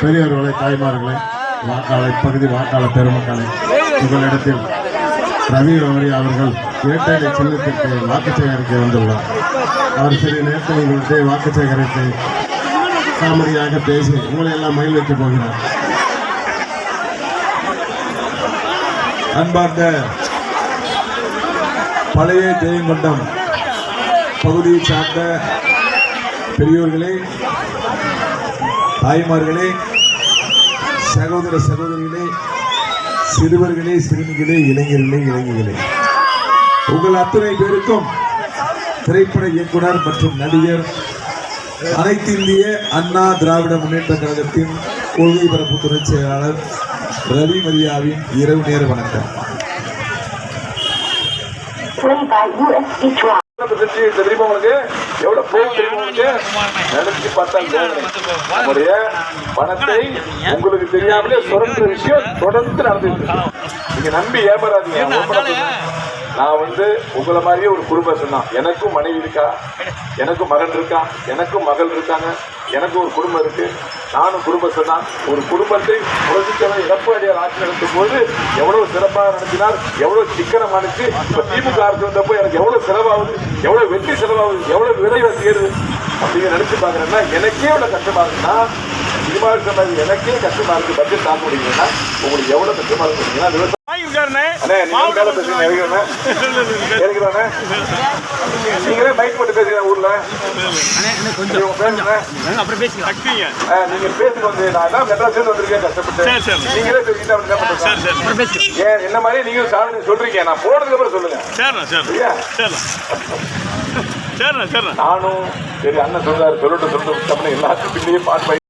பெரியவர்களே தாய்மார்களே வாக்காளர் இப்பகுதி வாக்காளர் பெருமக்களே உங்களிடத்தில் ரவி அவரி அவர்கள் இரட்டை சின்னத்திற்கு வாக்கு சேகரிக்க வந்துள்ளார். அவர் சிறிய நேரத்தில் உங்களுடைய வாக்கு சேகரித்து காமெடியாக பேசி உங்களை எல்லாம் மயில் வைக்கப் போகிறார். அன்பார்ந்த பழைய ஜெயங்கொண்டம் பகுதியை சார்ந்த பெரியோர்களே தாய்மார்களே சகோதர சகோதரிகளே சிறுவர்களே சிறுமிகளே இளைஞர்களே இளைஞர்களே. உங்கள் அத்தனை பேருக்கும் திரைப்பட இயக்குனர் மற்றும் நடிகர் அனைத்து இந்திய அண்ணா திராவிட முன்னேற்ற கழகத்தின் கொள்கை பரப்பு துணை செயலாளர் ரவி மரியாவின் இரவு நேர வணக்கம். தெரியுமா உங்களுக்கு எவ்வளவு போகும் தெரியுமா உங்களுக்கு நினைச்சு பார்த்தா தோணும். நம்முடைய பணத்தை உங்களுக்கு தெரியாமலே சுரண்டுற விஷயம் தொடர்ந்து நடந்துட்டு இருக்கு. நீங்க நம்பி ஏமாறாதீங்க. நான் வந்து உங்களை மாதிரியே ஒரு குடும்பம் தான் எனக்கும் மனைவி இருக்கா எனக்கும் மகன் இருக்கான் எனக்கும் மகள் இருக்காங்க எனக்கு ஒரு குடும்பம் இருக்கு. நானும் குடும்பத்தை தான். ஒரு குடும்பத்தை புரட்சித்தலைவர் எடப்பாடியார் ஆட்சி நடத்தும் போது எவ்வளவு சிறப்பாக நடத்தினார் எவ்வளவு சிக்கனம் அனுப்பிச்சு இப்ப திமுக ஆட்சி வந்தப்போ எனக்கு எவ்வளவு செலவாகுது எவ்வளவு வெற்றி செலவாகுது எவ்வளவு விலைவாசி ஏறுது அப்படிங்க நினைச்சு பாக்குறேன்னா எனக்கே எவ்வளவு கஷ்டமா இருக்குன்னா சினிமா இருக்கிற எனக்கே கஷ்டமா இருக்கு பட்ஜெட் தாக்க முடியுங்கன்னா உங்களுக்கு எவ்வளவு கஷ்டமா இருக்குன்னா நீங்களே மைக் போட்டு பேசுங்க ஊர்ல. பேசுங்க. ஆ, நீங்க பேசுங்க வந்து நான் தான் மெட்ராஸ்ல வந்திருக்கேன் கஷ்டப்பட்டு. நீங்களே பேசிட்டு என்ன பண்றது? ஏன் என்ன மாதிரி நீங்க சொல்றீங்க? நான் போனதுக்கு அப்புறம் சொல்லுங்க. சரியா? நானும் சரி அண்ணன் சொல்றாரு சொல்லட்டும் சொல்லட்டும். எல்லாத்துக்கும் பின்னையே பாட்டு